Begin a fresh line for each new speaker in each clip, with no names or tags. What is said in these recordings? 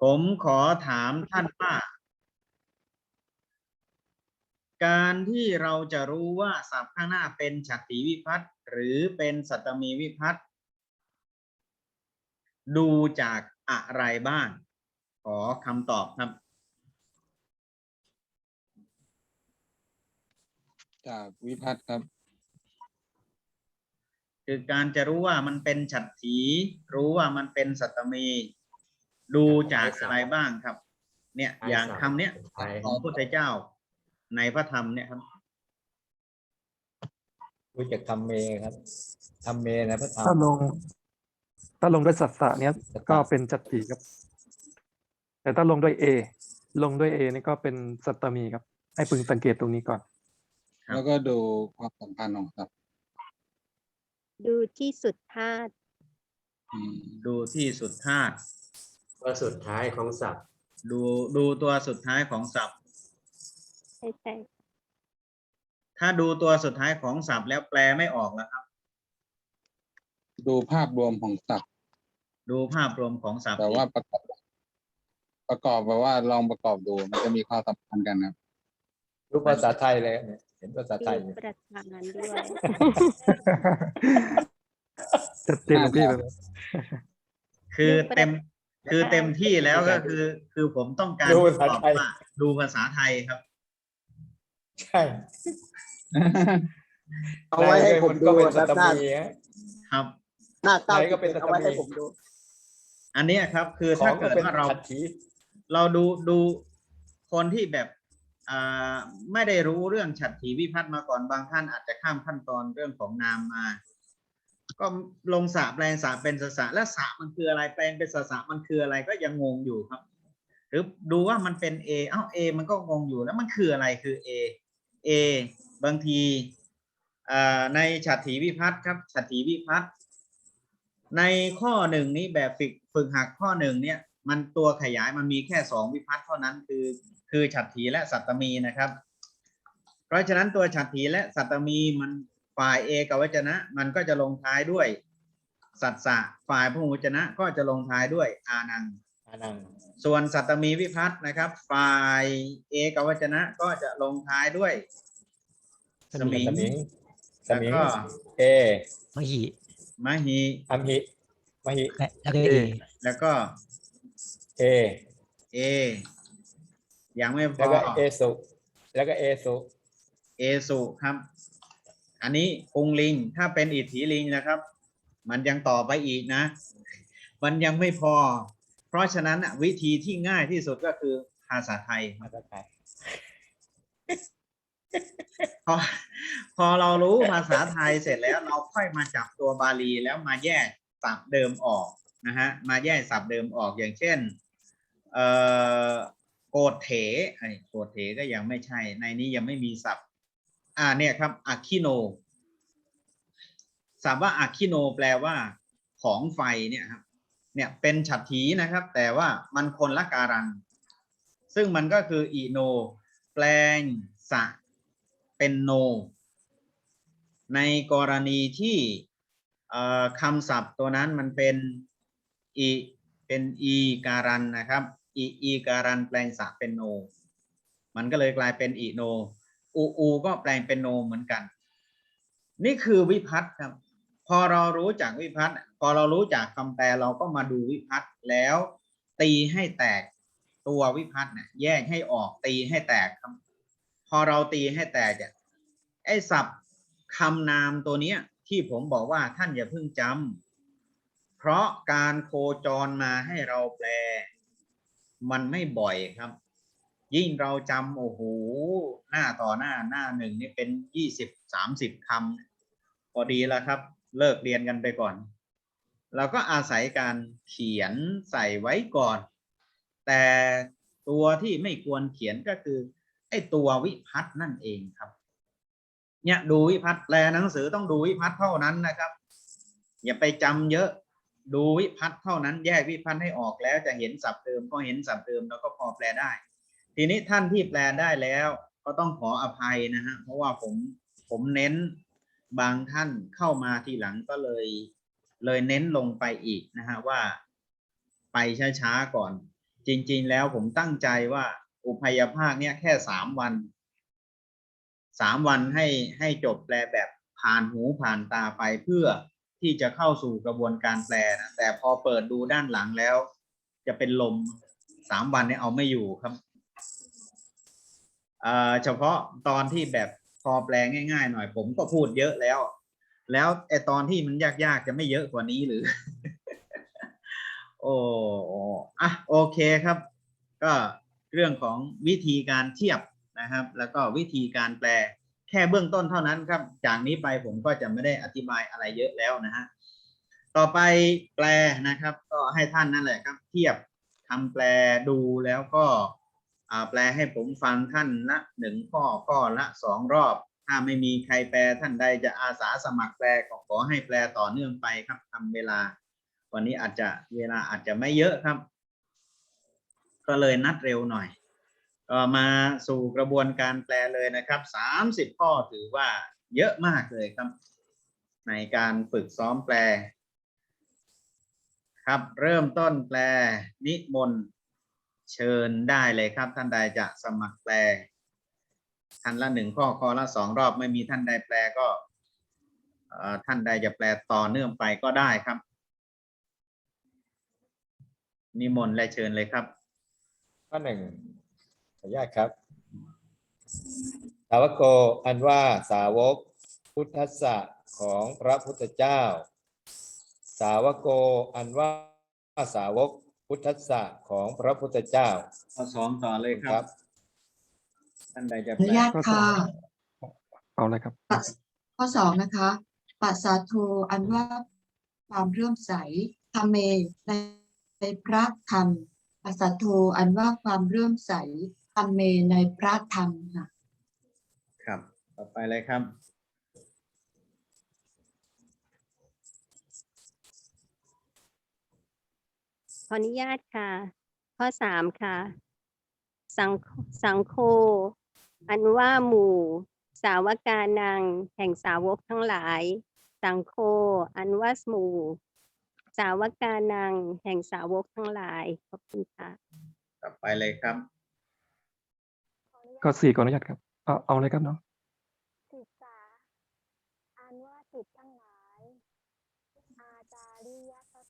ผมขอถามท่านว่า การที่เราจะรู้ว่าศัพท์ข้างหน้าเป็นฉัตรติวิพัตน์หรือเป็นสัตตมีวิพัตน์ดูจากอะไรบ้าง ขอคำตอบครับ
จากวิพัฒน์ครับ
คือการจะรู้ว่ามันเป็นฉัตรถีรู้ว่ามันเป็นสัตตมี ดูจากอะไรบ้างครับ เนี่ยอย่างคำเนี้ย
ไทย
ของพระพุทธเจ้า ในพระธรรมเนี่ยครับ
รู้จักทำเมครับทำเมนะพระธรร
ถ้ามลง ถ้าลงด้วยสัตสะเนี้ย
สัตตะ
ก็เป็นจัตติครับ แต่ถ้าลงด้วยเอลงด้วยเอนี่ก็เป็นสัตตมีครับ ให้พึงสังเกตตรงนี้ก่อน
ครับ
แล้วก็ดูความสัมพันธ์ของศัพท์
ดูที่สุดธาตุ
อืม
ดูที่สุดธาตุ
ตัวสุดท้ายของศัพท์
ดูดูตัวสุดท้ายของศัพท์
ใช่ใช่
ถ้าดูตัวสุดท้ายของศัพท์แล้วแปลไม่ออกแล้วครับ
ดูภาพรวมของศัพท์
ดูภาพรวมของศัพท์
แต่ว่าประกอบ ประกอบแบบว่าลองประกอบดูมันจะมีความสัมพันธ์กันครับ
รู้ภาษาไทยเลยเนี่ยเห็นภาษาไทย
ดู
เนี่ย
ประธานด้วย
จัดเต็มที่เลย
คือเต็ม คือเต็มที่แล้วก็คือ คือผมต้องการ
ดู
ที่
ภาษา
ตอบ
ไทย
ว่าดูภาษาไทยครับ
ใช่
เอาไว้ให้ผม
น
ดู
ก็เป็น
ค
สั
รั
ต
บหน้า
มีฮะ
ครับ
หน้าเก้า
ไหนก็เป็น
เอาไว้
สัตตมี
ให้ผมดู
อันเนี้ยครับ คือ
ขอ
ถ้าง
ก็
เกิด
เป็น
ว่าเรา
ขัดถี
เราดูดูคนที่แบบอ่าไม่ได้รู้เรื่องฉัตรถีวิพัฒน์มาก่อนบางท่านอาจจะข้ามขั้นตอนเรื่องของนามมา ก็ลงสระแปลงสระเป็นสสะและสระมันคืออะไรแปลงเป็นสสะมันคืออะไรก็ยังงงอยู่ครับ หรือดูว่ามันเป็น A เอ้า A มันก็งงอยู่แล้วมันคืออะไรคือ A A บางทีในฉัตรถีวิพัฒน์ครับฉัตรถีวิพัฒน์ในข้อหนึ่งนี้แบบฝึกฝึกหักข้อหนึ่งเนี่ย มันตัวขยายมันมีแค่สองวิพัฒน์เท่านั้นคือ คือฉัตรถีและสัตตมีนะครับ เพราะฉะนั้นตัวฉัตรถีและสัตตมีมัน ฝ่ายเอกวจนะ มันก็จะลงท้ายด้วย สัตสะฝ่ายพหุวจนะก็จะลงท้ายด้วยอานัง
อานัง
ส่วนสัตตมีวิพัฒน์นะครับ ฝ่ายเอกวจนะก็จะลงท้ายด้วยสมิง
สมิงสมิง
แล้วก็
เอ
มหิ
มหิ
อัมหิมหิ
และแล้วก็เอ
แล้วก็
เอ
เอยังไม่พ
แล้ว
อ
ก็เอสุแล้วก็เอสุ
เอสุครับ อันนี้พุงลิงถ้าเป็นอิทธิลิงนะครับ มันยังต่อไปอีกนะ มันยังไม่พอ เพราะฉะนั้นวิธีที่ง่ายที่สุดก็คือภาษาไทย
ภาษาไทย
พอพอเรารู้ภาษาไทยเสร็จแล้วเราค่อยมาจับตัวบาลีแล้วมาแยกศัพท์เดิมออกนะฮะมาแยกศัพท์เดิมออกอย่างเช่นเอ่อโกดเถไอ้โกดเถก็ยังไม่ใช่ ในนี้ยังไม่มีศัพท์ อ่าเนี่ยครับอะคิโนศัพท์ว่าอะคิโนแปลว่า ของไฟเนี่ยครับ เนี่ยเป็นฉัตรถีนะครับ แต่ว่ามันคนละการัน ซึ่งมันก็คืออีโน แปลงสะ เป็นโน ในกรณีที่คำศัพท์ตัวนั้นมันเป็นอีเป็นอีการันนะครับอีอีการันแปลงสะเป็นโน มันก็เลยกลายเป็นอีโน อูอูก็แปลงเป็นโนเหมือนกัน นี่คือวิพัฒน์ครับ พอเรารู้จากวิพัฒน์พอเรารู้จากคำแปลเราก็มาดูวิพัฒน์แล้วตีให้แตกตัววิพัฒน์เนี่ยแยกให้ออกตีให้แตกครับ พอเราตีให้แตกเนี่ยไอ้ศัพท์คำนามตัวเนี้ย ที่ผมบอกว่าท่านอย่าเพิ่งจำเพราะการโคจรมาให้เราแปล มันไม่บ่อยครับ ยิ่งเราจำโอ้โหหน้าต่อหน้าหน้าหนึ่งนี่เป็นยี่สิบสามสิบคำพอดีแล้วครับ เลิกเรียนกันไปก่อน เราก็อาศัยการเขียนใส่ไว้ก่อน แต่ตัวที่ไม่ควรเขียนก็คือไอ้ตัววิพัฒน์นั่นเองครับ เนี่ยดูวิพัฒน์แปลหนังสือต้องดูวิพัฒน์เท่านั้นนะครับ อย่าไปจำเยอะดูวิพัฒน์เท่านั้นแยกวิพัฒน์ให้ออกแล้วจะเห็นศัพท์เดิมก็เห็นศัพท์เดิมแล้วก็พอแปลได้ ทีนี้ท่านที่แปลได้แล้วก็ต้องขออภัยนะฮะเพราะว่าผมผมเน้นบางท่านเข้ามาทีหลังก็เลย เลยเน้นลงไปอีกนะฮะว่า ไปช้าๆก่อน จริง ๆ แล้วผมตั้งใจว่าอุพยภาคเนี่ยแค่สามวันสามวันให้ให้จบแปลแบบผ่านหูผ่านตาไปเพื่อที่จะเข้าสู่กระบวนการแปลนะแต่พอเปิดดูด้านหลังแล้ว จะเป็นลมสามวันเนี่ยเอาไม่อยู่ครับ เฉพาะตอนที่แบบพอแปลง่าย ๆ หน่อย ผมก็พูดเยอะแล้ว แล้วไอตอนที่มันยากๆจะไม่เยอะกว่านี้หรือ โอ้อะโอเคครับ ก็เรื่องของวิธีการเทียบนะครับ แล้วก็วิธีการแปลแค่เบื้องต้นเท่านั้นครับ จากนี้ไปผมก็จะไม่ได้อธิบายอะไรเยอะแล้วนะฮะต่อไปแปลนะครับ ก็ให้ท่านนั่นแหละครับ เทียบทำแปลดูแล้วก็ แปลให้ผมฟังท่านละหนึ่งข้อข้อละสองรอบ ถ้าไม่มีใครแปลท่านใดจะอาสาสมัครแปลก็ขอให้แปลต่อเนื่องไปครับทำเวลา วันนี้อาจจะเวลาอาจจะไม่เยอะครับ ก็เลยนัดเร็วหน่อยก็มาสู่กระบวนการแปลเลยนะครับสามสิบข้อถือว่าเยอะมากเลยครับ ในการฝึกซ้อมแปล ครับเริ่มต้นแปลนิมนต์ เชิญได้เลยครับ ท่านใดจะสมัครแปลท่านละหนึ่งข้อข้อละสองรอบไม่มีท่านใดแปลก็ท่านใดจะแปลต่อเนื่องไปก็ได้ครับ นิมนต์และเชิญเลยครับ
ข้อหนึ่งขออนุญาตครับสาวกโกอันว่าสาวกพุทธสะของพระพุทธเจ้า สาวโกอันว่าสาวก พุทธสสะของพระพุทธเจ้า
ข้อสองต่อเลยครับ ท่านใดจะ
อ
แป
นุ
ล
ญาต
ข้อสอ
ค่ะ
งเอาเลยครับ
ปัสข้อสองนะคะ ปัสสาโทอันว่าความเรื่อมใสธรรมเมในในพระธรรม ปัสสาโทอันว่าความเรื่อมใสธรรมเมในพระธรรมค่ะ
ครับ ต่อไปเลยครับ
ขออนุญาตค่ะ ข้อสามค่ะ สังสังโฆอันว่าหมู่ สาวกานัง แห่งสาวกทั้งหลาย สังโฆอันว่าหมู่ สาวกานัง แห่งสาวกทั้งหลาย ขอบคุณค่ะ
ต่อไปเลยครับ
ก็สี่ก่อนอนุญาตครับ เอาเอาเลยครับน้อง
ศึกษาอันว่าจิตทั้งหลาย อาจาริยะอา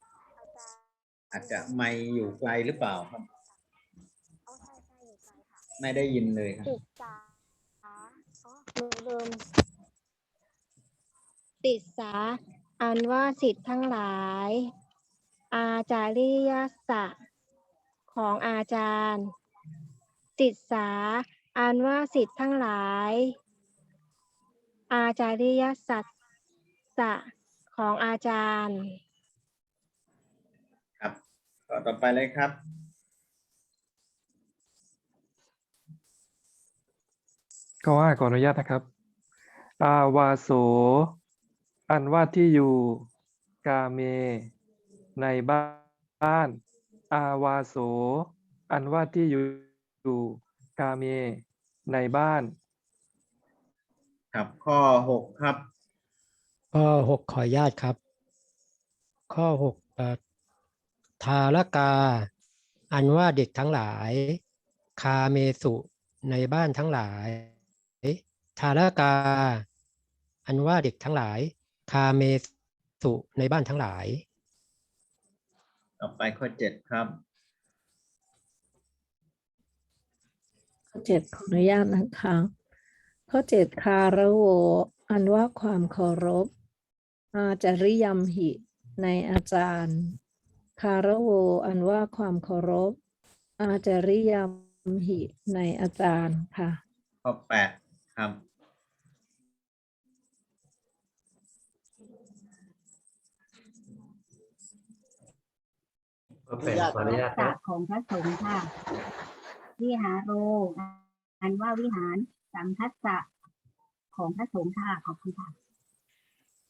จารย์
อาจจะไม่อยู่ไกลหรือเปล่าครับ
อ๋อใช่ใช่อยู่ไกลค่ะ
ไม่ได้ยินเลยครับ
ศึกษาอ๋อเดิมเดิมติดสาอันว่าสิทธิ์ทั้งหลาย อาจาริยสะของอาจารย์ ติดสาอันว่าสิทธิ์ทั้งหลาย อาจาริยสัจจะของอาจารย์
ครับ ก็ต่อไปเลยครับ
ก็ว่าขออนุญาตนะครับ อาวาโส อันว่าที่อยู่ กาเม ในบ้าน อาวาโส อันว่าที่อยู่กาเม ในบ้าน
ครับ ข้อหกครับ
ข้อหกขออนุญาตครับ ข้อหกเอ่อ ทารกา อันว่าเด็กทั้งหลาย คาเมสุในบ้านทั้งหลายทารกา อันว่าเด็กทั้งหลาย คาเมสุในบ้านทั้งหลาย
ต่อไปข้อเจ็ดครับ
ข้อเจ็ดขออนุญาตนะคะ ข้อเจ็ดคาระโว อันว่าความเคารพ อาจาริยมหิ ในอาจารย์ คาระโว อันว่าความเคารพ อาจาริยมหิในอาจารย์ค่ะ
ข้อแปดครับ
ก็เป็นขออนุญาต
สั
นะ
กของพระสงฆ์ค่ะ วิหารโร อันว่าวิหารสังคัสสะของพระสงฆ์ค่ะ ขอบคุณค่ะ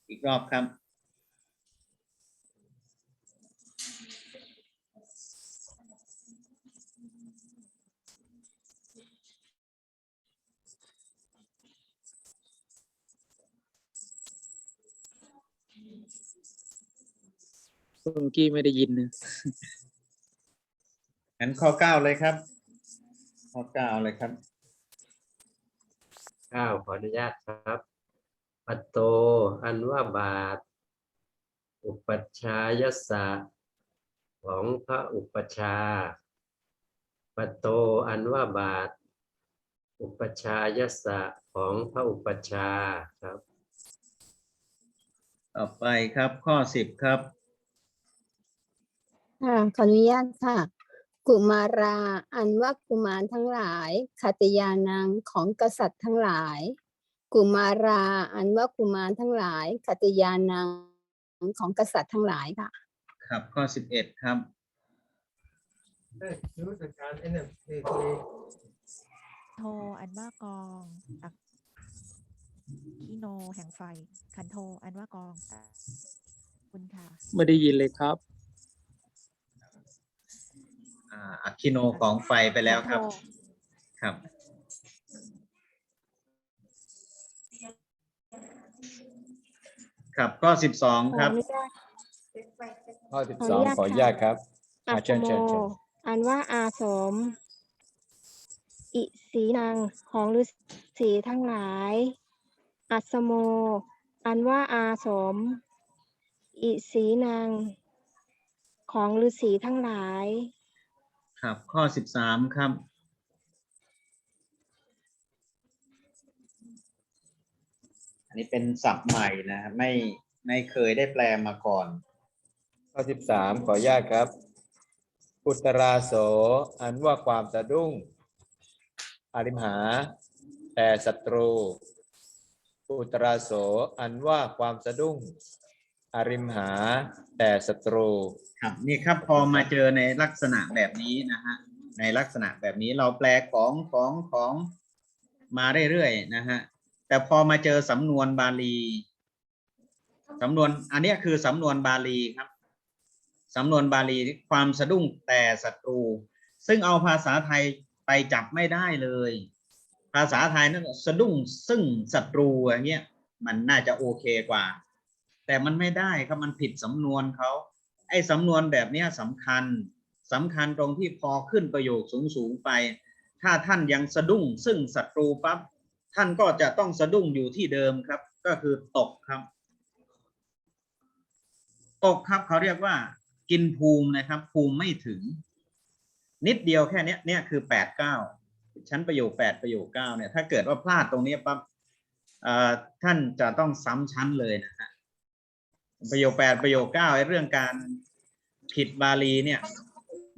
อีกรอบครับ
เมื่อกี้ไม่ได้ยินนะ
งั้นข้อเก้าเลยครับ ข้อเก้าเลยครับ
เก้าขออนุญาตครับ ปัตโต อันว่าบาท อุปัชฌายสสะของพระอุปัชฌาย์ปัตโต อันว่าบาท อุปัชฌายสสะของพระอุปัชฌาย์ครับ
ต่อไปครับข้อสิบครับ
ค่ะขออนุญาตค่ะ กุมาราอันว่ากุมารทั้งหลายขตยานังของกษัตริย์ทั้งหลาย กุมาราอันว่ากุมารทั้งหลายขตยานังของกษัตริย์ทั้งหลายค่ะ
ครับข้อสิบเอ็ดครับ
โทอันว่ากองอักคิโนแห่งไฟ ขันโทอันว่ากองอะขอบคุณค่ะ
ไม่ได้ยินเลยครับ
อ่าอะคิโนของไฟไปแล้วครับ ครับ ครับข้อสิบสองครับ
ข้อสิบ
ขอ
ส
อ
อง
นุญาต
ขออนุญาตครับ
อั
อ่า
ส
เชิญ
โม
เชิญเชิญ
อันว่าอาสม อิสีนางของฤาษีทั้งหลาย อัสโม อันว่าอาสม อิสีนางของฤาษีทั้งหลาย
ครับ ข้อสิบสามครับ อันนี้เป็นศัพท์ใหม่นะครับไม่ไม่เคยได้แปลมาก่อน
ข้อสิบสามขออนุญาตครับปุตราโส อันว่าความสะดุ้งอริมหา แต่ศัตรูปุตราโส อันว่าความสะดุ้ง อริมหาแต่ศัตรู
ครับนี่ครับพอมาเจอในลักษณะแบบนี้นะฮะในลักษณะแบบนี้เราแปลของของของมาเรื่อยๆนะฮะแต่พอมาเจอสำนวนบาลีสำนวนอันนี้คือสำนวนบาลีครับสำนวนบาลีความสะดุ้งแต่ศัตรู ซึ่งเอาภาษาไทยไปจับไม่ได้เลย ภาษาไทยนั่นสะดุ้งซึ่งศัตรูอย่างเงี้ยมันน่าจะโอเคกว่า แต่มันไม่ได้ครับมันผิดสำนวนเขาไอ้สำนวนแบบนี้สำคัญสำคัญตรงที่พอขึ้นประโยคสูงสูงๆไป ถ้าท่านยังสะดุ้งซึ่งศัตรูปั๊บท่านก็จะต้องสะดุ้งอยู่ที่เดิมครับ ก็คือตกครับ ตกครับเขาเรียกว่า กินภูมินะครับ ภูมิไม่ถึง นิดเดียวแค่เนี้ยเนี่ยคือแปดเก้าชั้นประโยคแปดประโยคเก้าเนี่ยถ้าเกิดว่าพลาดตรงนี้ปั๊บอ่อท่านจะต้องซ้ำชั้นเลยนะฮะ ประโยคแปดประโยคเก้าไอ้เรื่องการผิดบาลีเนี่ย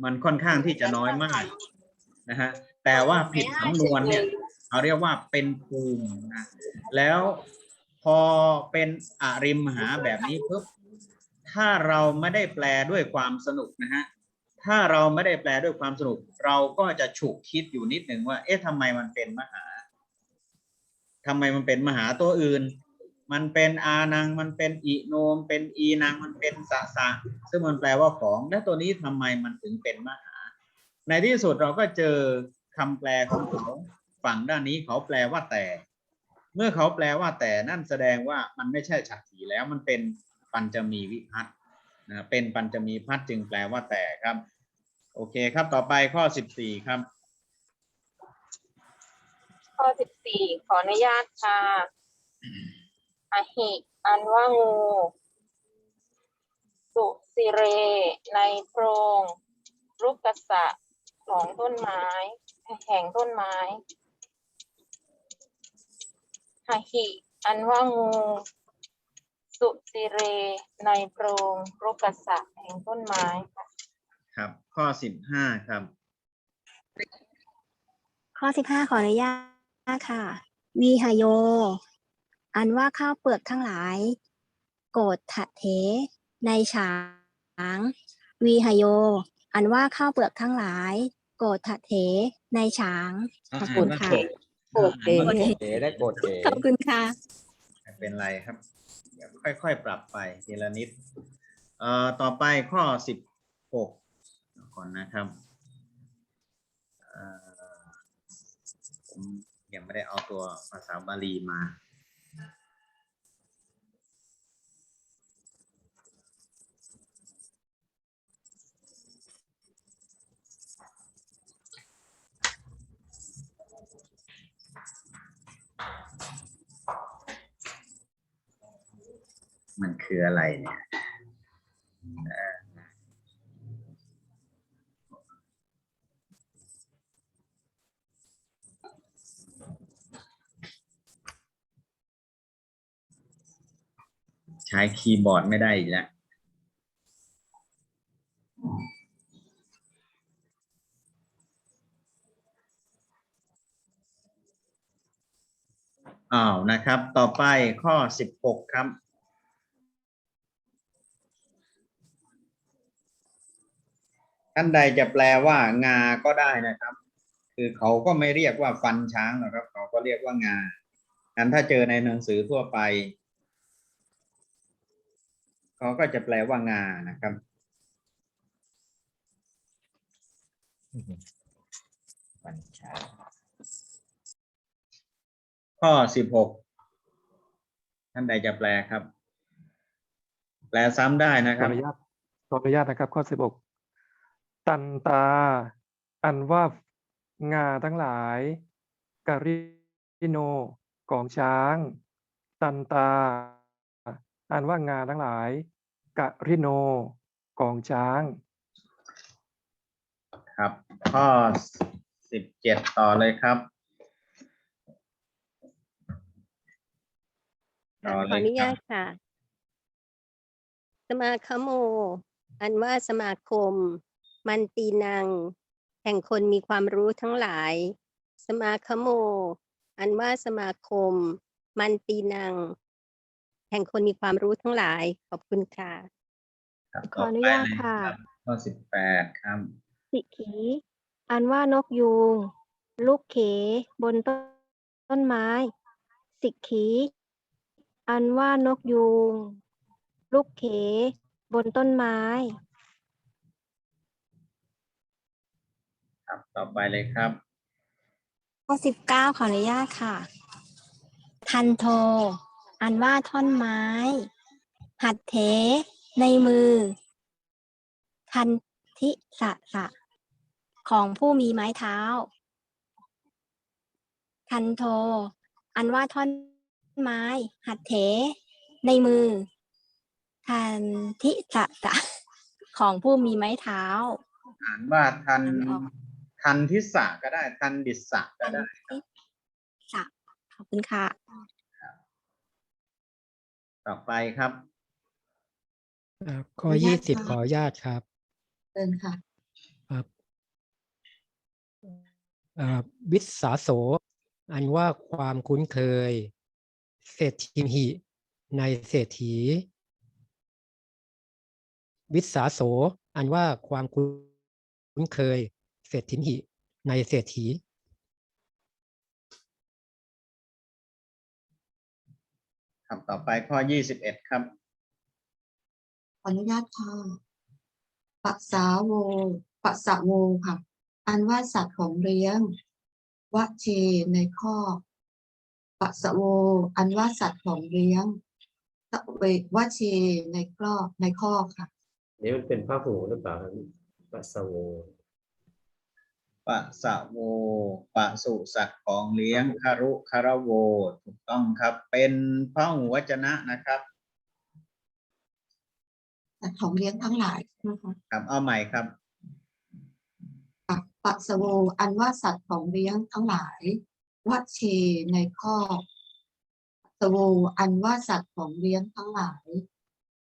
มันค่อนข้างที่จะน้อยมากนะฮะแต่ว่าผิดสำนวนเนี่ยเขาเรียกว่าเป็นภูมินะแล้วพอเป็นอริมหาแบบนี้ปุ๊บถ้าเราไม่ได้แปลด้วยความสนุกนะฮะถ้าเราไม่ได้แปลด้วยความสนุก เราก็จะฉุกคิดอยู่นิดหนึ่งว่า เอ๊ะทำไมมันเป็นมหาทำไมมันเป็นมหาตัวอื่น มันเป็นอานัง มันเป็นอิโนม เป็นอีนัง มันเป็นสะสะ ซึ่งมันแปลว่าของ และตัวนี้ทำไมมันถึงเป็นมหา ในที่สุดเราก็เจอคำแปลของเขาฝั่งด้านนี้เขาแปลว่าแต่ เมื่อเขาแปลว่าแต่นั่นแสดงว่ามันไม่ใช่ฉัตรถีแล้วมันเป็นปัญจมีวิพัตน์นะเป็นปัญจมีพัฒน์จึงแปลว่าแต่ครับ โอเคครับต่อไปข้อสิบสี่ครับ
ข้อสิบสี่ขออนุญาตค่ะ อหิอันว่างูสุสิเร ในโพรงรุกกษะของต้นไม้ แห่งต้นไม้หหิอันว่างู สุสิเร ในโพรงรุกกษะแห่งต้นไม้ค่ะ
ครับ ข้อสิบห้าครับ
ข้อสิบห้าขออนุญาตค่ะ วีหโย อันว่าข้าวเปลือกทั้งหลาย โกฏทะเทในฉางวีหโย อันว่าข้าวเปลือกทั้งหลาย โกฏทะเทในฉางขอบคุณค่ะ
โกรธเอ๋เอ๋ได้โกรธเอ๋
ขอบคุณค่ะ
ไม่เป็นไรครับเดี๋ยวค่อยๆ ปรับไปทีละนิดเอ่อต่อไปข้อสิบหกก่อนนะครับเอ่อผมยังไม่ได้เอาตัวภาษาบาลีมา มันคืออะไรเนี่ยใช้คีย์บอร์ดไม่ได้อีกแล้ว ไปข้อสิบหกครับ ท่านใดจะแปลว่างาก็ได้นะครับ คือเขาก็ไม่เรียกว่าฟันช้างหรอกครับ เขาก็เรียกว่างางั้นถ้าเจอในหนังสือทั่วไป เขาก็จะแปลว่างานะครับ
ปัญชา
ข้อสิบหก ท่านใดจะแปลครับ แปลซ้ำได้นะ
ข
ค
อ
รับ
อนุญาตขออนุญาตนะครับ ข้อสิบหกตันตา อันว่างาทั้งหลายกริโนของช้าง ตันตา อันว่างาทั้งหลายกริโนของช้าง
ครับ ข้อสิบเจ็ดต่อเลยครับ ต่อ
ข
เล
อยอนุ
ครั
ญา
บ
ตค่ะ สมาคโม อันว่าสมาคม มันตีนัง แห่งคนมีความรู้ทั้งหลาย สมาคโม อันว่าสมาคม มันตีนัง แห่งคนมีความรู้ทั้งหลาย ขอบคุณค่ะ
ครับ
ขออนุญาตค่ะ
ต่อไปเลยรับข้อสิบแปดครับ
สิขี อันว่านกยูง ลูกเขบนต้นต้นไม้ สิกขี อันว่านกยูง ลูกเข บนต้นไม้
ครับ ต่อไปเลยครับ
ข้อสิบเก้าขออนุญาตค่ะ ทันโท อันว่าท่อนไม้ หัดเถ ในมือ ทันทิสะสะ ของผู้มีไม้เท้า ทันโท อันว่าท่อน ไม้ หัดเถ ในมือทันทิสะสะของผู้มีไม้เท้า
อ่านว่าทัน
อ่านออก
ทันทิสะก็ได้ทันดิสะก็ได้
สะขอบคุณค่ะ
ต่อไปครับ
อ่าข้อ
ขออนุญา
ยี่
ต
สิบ
ค่ะ
ขออนุญาตครับ
เชิญค่ะ
ครับอ่าวิสาโส อันว่าความคุ้นเคย เศรษฐิมหิ ในเศรษฐี วิสาโส อันว่าความคุ้นเคย เศรษฐิมหิ ในเศรษฐี
ครับต่อไปข้อยี่สิบเอ็ดครับ
ขออนุญาตค่ะปัสสาโวปัสสะโวค่ะ อันว่าสัตว์ของเลี้ยงวะเชในข้อก ปัสสะโว อันว่าสัตว์ของเลี้ยงตะเววะเชในครอกในข้อกค่ะ
นี่มันเป็นพระหูหรือเปล่าครับปัสสาวะ
ปะสะโวปะสุสัตว์ของเลี้ยงคารุคารโว ถูกต้องครับ เป็นพระหูวจนะนะครับ
สัตว์ของเลี้ยงทั้งหลายนะคะ
ครับเอาใหม่ครับ
ปัสปัสสะโว อันว่าสัตว์ของเลี้ยงทั้งหลาย วะเชในข้อกปัสสะโวอันว่าสัตว์ของเลี้ยงทั้งหลาย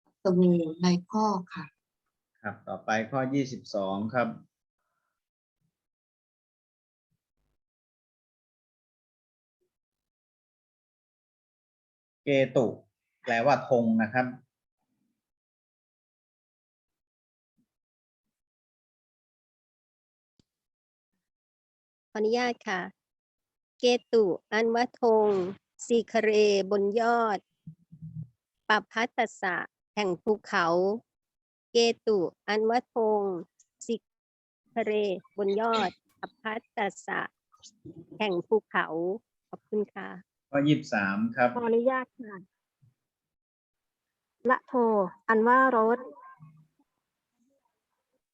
ปัสสะโวในข้อกค่ะ
ครับ ต่อไปข้อยี่สิบสองครับ เกตุ แปลว่าธงนะครับ
ขออนุญาตค่ะ เกตุ อันวัธงสีคเรบนยอดปัปพัตตสะแห่งภูเขา เกตุ อันวัธงสีคเรบนยอดปัปพัตตสะแห่งภูเขา ขอบคุณค่ะ
ข้อยี่สิบสามครับ
ขออนุญาตค่ะ ละโท อันว่ารถ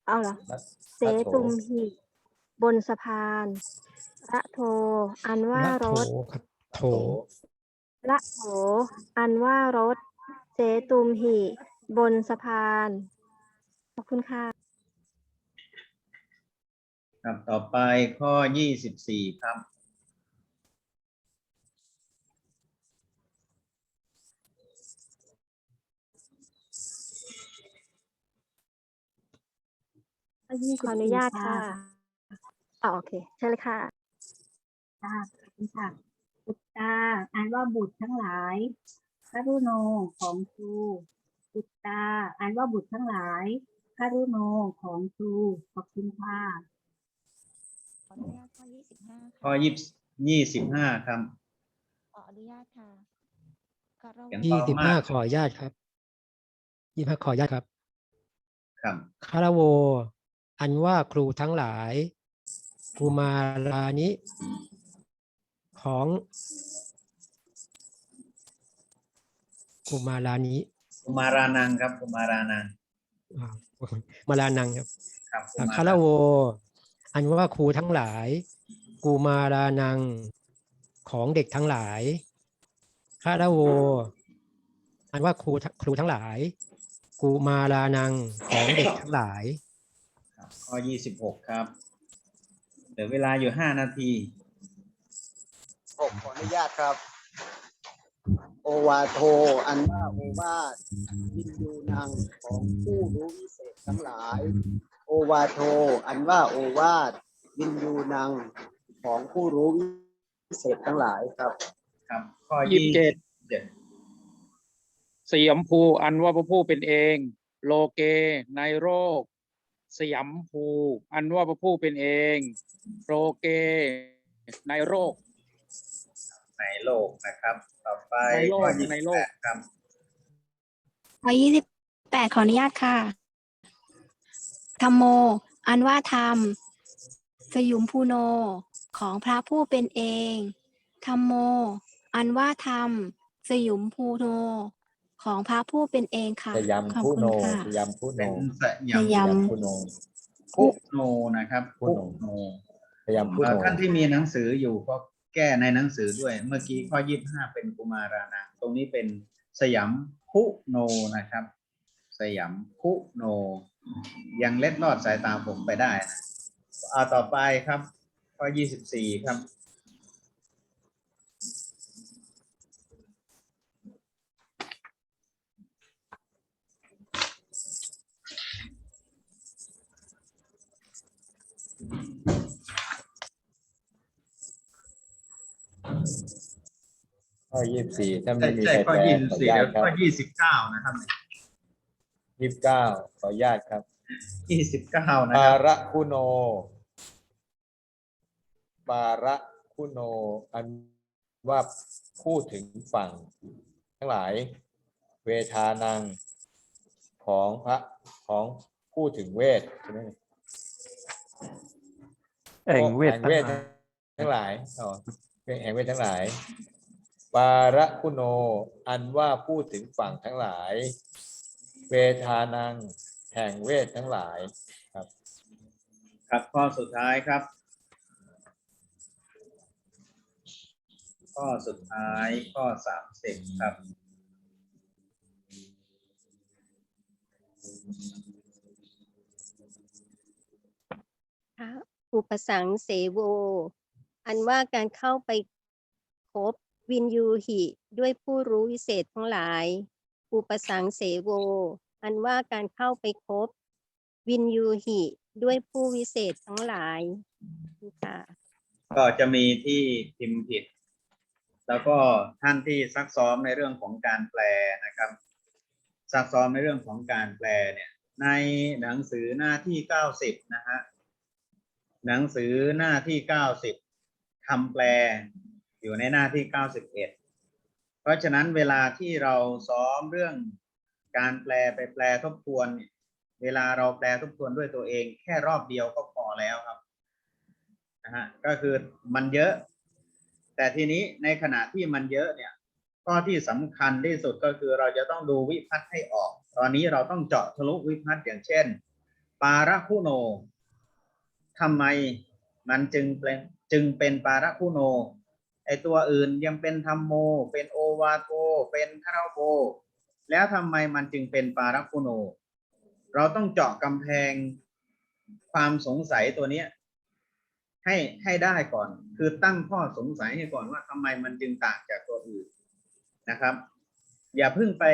เอาเหรอ
ละ
เสตุมหิ บนสะพานละโท อันว่า
ละ
ร
โถ
ถ
ครับโถ
ละโถอันว่ารถเสเสตุมหิ บนสะพาน ขอบคุณค่ะ
ครับ ต่อไปข้อยี่สิบสี่ครับ
ขออนุญาตค่ะ อ๋อโอเคเชิญเลยค่ะ
ค่ะขอบคุณค่ะบุตตาอ่านว่าบุตรทั้งหลายคารุโนของครูบุตตาอ่านว่าบุตรทั้งหลายคารุโนของครูขอบคุณค่ะ
ขออนุญาตข้อยี่สิบห้า
ข้อยี่ยี่สิบห้าครับ
ขออนุญาตค่ะคารวะ
อย่าง
ยี่สิบห้า
ต่อมา
ขออนุญาตครับยี่ห้าขออนุญาตครับ
ครับ
คารโวอันว่าครูทั้งหลาย กุมารานิ ของกุมารานิ
กุมารานังครับกุมารานัง
อ่ามารานังครับ
ครับกุ
อ่า
มา
คารโว อันว่าครูทั้งหลายกุมารานังของเด็กทั้งหลายคารโว อันว่าครูครูทั้งหลายกุมารานังของเด็กทั้งหลาย
ครับข้อยี่สิบหกครับ เหลือเวลาอยู่ห้านาที
ผมขออนุญาตครับ โอวาโท อันว่าโอวาทวินยูนังของผู้รู้วิเศษทั้งหลาย โอวาโท อันว่าโอวาทวินยูนังของผู้รู้วิเศษทั้งหลายครับ
ครับ ข้อ
ยี่สิบเจ็ด
เจ็ด
สยามภูอันว่าพระผู้เป็นเอง โลเกในโรค สยามภู อันว่าพระผู้เป็นเองโลเก ในโรค
ในโลกนะครับ ต่อไป
ในโลก
ข้อยี่
ใน
สิบ
โล
แป
ก
ดครับ
ข้อยี่สิบแปดขออนุญาตค่ะธรรมโม อันว่าธรรม สยุมพูโน ของพระผู้เป็นเองธรรมโม อันว่าธรรม สยุมพูโน ของพระผู้เป็นเองค่ะ
สยาม
ขอบ
ผู้
คุณ
โน
ค่ะ
สยามผู้โน
เป็นส
ส
ยาม
ยาม
ผู้โน
พุโนนะครับ
พุ
พุ
โน
โน
สยามผู้
เอ่
โน
อท่านที่มีหนังสืออยู่ก็แก้ในหนังสือด้วย เมื่อกี้ข้อยี่สิบห้าเป็นกุมารานังตรงนี้เป็นสยามพุโนนะครับ สยามพุโน ยังเล็ดลอดสายตาผมไปได้นะเอาต่อไปครับ ข้อยี่สิบสี่ครับ
ข้อยี่สิบสี่ถ้า
ใช่
ไม่มี
ใช่
ใคร
ข้อ
แปล
ยี่สิบ
ขออนุ
สี่
ญา
แล้
ต
ว
ครับ
ข้อยี่สิบเก้านะครับ
ยี่สิบเก้าขออนุญาตครับ
ยี่สิบเก้านะ
ปา
ครับ
ระคุโนปาระคุโน อันว่าพูดถึงฝั่ง ทั้งหลายเวทานังของพระของพูดถึงเวทใช่ไหม
แอ่งเวท
แห่งเวททั้งหลายอ๋อแห่งเวททั้งหลาย ปาระคุโน อันว่าพูดถึงฝั่งทั้งหลาย เวทานัง แห่งเวททั้งหลายครับ
ครับข้อสุดท้ายครับ ข้อสุดท้ายข้อสามสิบครับ
ค่ะอุปสังเสโว อันว่าการเข้าไปพบ วินยูหิด้วยผู้รู้วิเศษทั้งหลาย อุปสังเสโว อันว่าการเข้าไปพบวินยูหิด้วยผู้วิเศษทั้งหลายค่ะ
ก็จะมีที่พิมพ์ผิด แล้วก็ท่านที่ซักซ้อมในเรื่องของการแปลนะครับ ซักซ้อมในเรื่องของการแปลเนี่ยในหนังสือหน้าที่เก้าสิบนะฮะหนังสือหน้าที่เก้าสิบคำแปล อยู่ในหน้าที่เก้าสิบเพราะฉะนั้นเวลาที่เราซ้อมเรื่องการแปลไปแปลทบทวนเนี่ยเวลาเราแปลทบทวนด้วยตัวเอง แค่รอบเดียวก็พอแล้วครับนะฮะก็คือมันเยอะ แต่ทีนี้ในขณะที่มันเยอะเนี่ยข้อที่สำคัญที่สุดก็คือเราจะต้องดูวิพัฒน์ให้ออก ตอนนี้เราต้องเจาะทะลุวิพัฒน์อย่างเช่น ปาระคุโนทำไมมันจึงเป็นจึงเป็นปาระคุโน ไอตัวอื่นยังเป็นธรรมโม เป็นโอวาโทเป็นคาราโบแล้วทำไมมันจึงเป็นปารักคุโน เราต้องเจาะกำแพงความสงสัยตัวนี้ให้ให้ได้ก่อน คือตั้งข้อสงสัยให้ก่อนว่าทำไมมันจึงต่างจากตัวอื่นนะครับ อย่าเพิ่งไป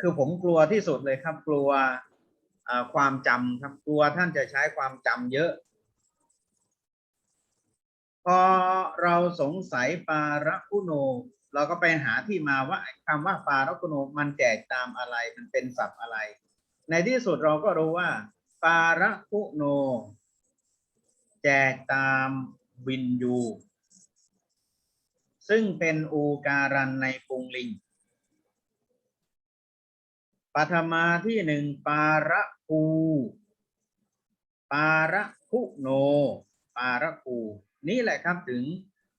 คือผมกลัวที่สุดเลยครับ กลัวความจำครับ กลัวท่านจะใช้ความจำเยอะ พอเราสงสัยปาระคุโน เราก็ไปหาที่มาว่าไอ้คำว่าปาระคุโนมันแจกตามอะไรมันเป็นศัพท์อะไร ในที่สุดเราก็รู้ว่า ปาระคุโน แจกตามวินยู ซึ่งเป็นอูการันในปุงลิงปัทมาที่หนึ่งปาระคู ปาระคุโน ปาระคู นี่แหละครับถึง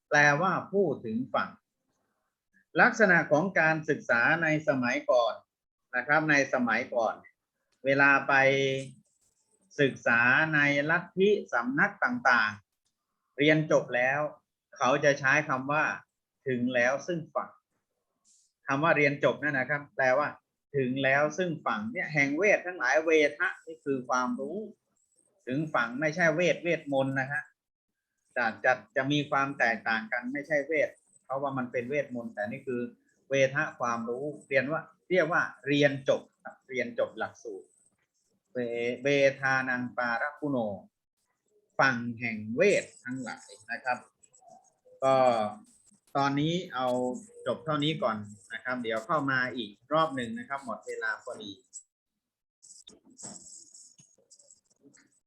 แปลว่าพูดถึงฝั่ง ลักษณะของการศึกษาในสมัยก่อนนะครับ ในสมัยก่อน เวลาไปศึกษาในลัทธิสำนักต่างๆ เรียนจบแล้ว เขาจะใช้คำว่า ถึงแล้วซึ่งฝั่งคำว่าเรียนจบนั่นนะครับ แปลว่า ถึงแล้วซึ่งฝั่งเนี่ยแห่งเวททั้งหลายเวทะนี่คือความรู้ ถึงฝั่งไม่ใช่เวทเวทมนต์นะฮะ จะจะจะมีความแตกต่างกันไม่ใช่เวทเพราะว่ามันเป็นเวทมนต์แต่นี่คือเวทะความรู้เรียนว่า เรียกว่าเรียนจบเรียนจบหลักสูตรเวเวทานังปาระคุโน ฝั่งแห่งเวททั้งหลายนะครับ ก็ตอนนี้เอาจบเท่านี้ก่อนนะครับ เดี๋ยวเข้ามาอีกรอบหนึ่งนะครับ หมดเวลาพอดี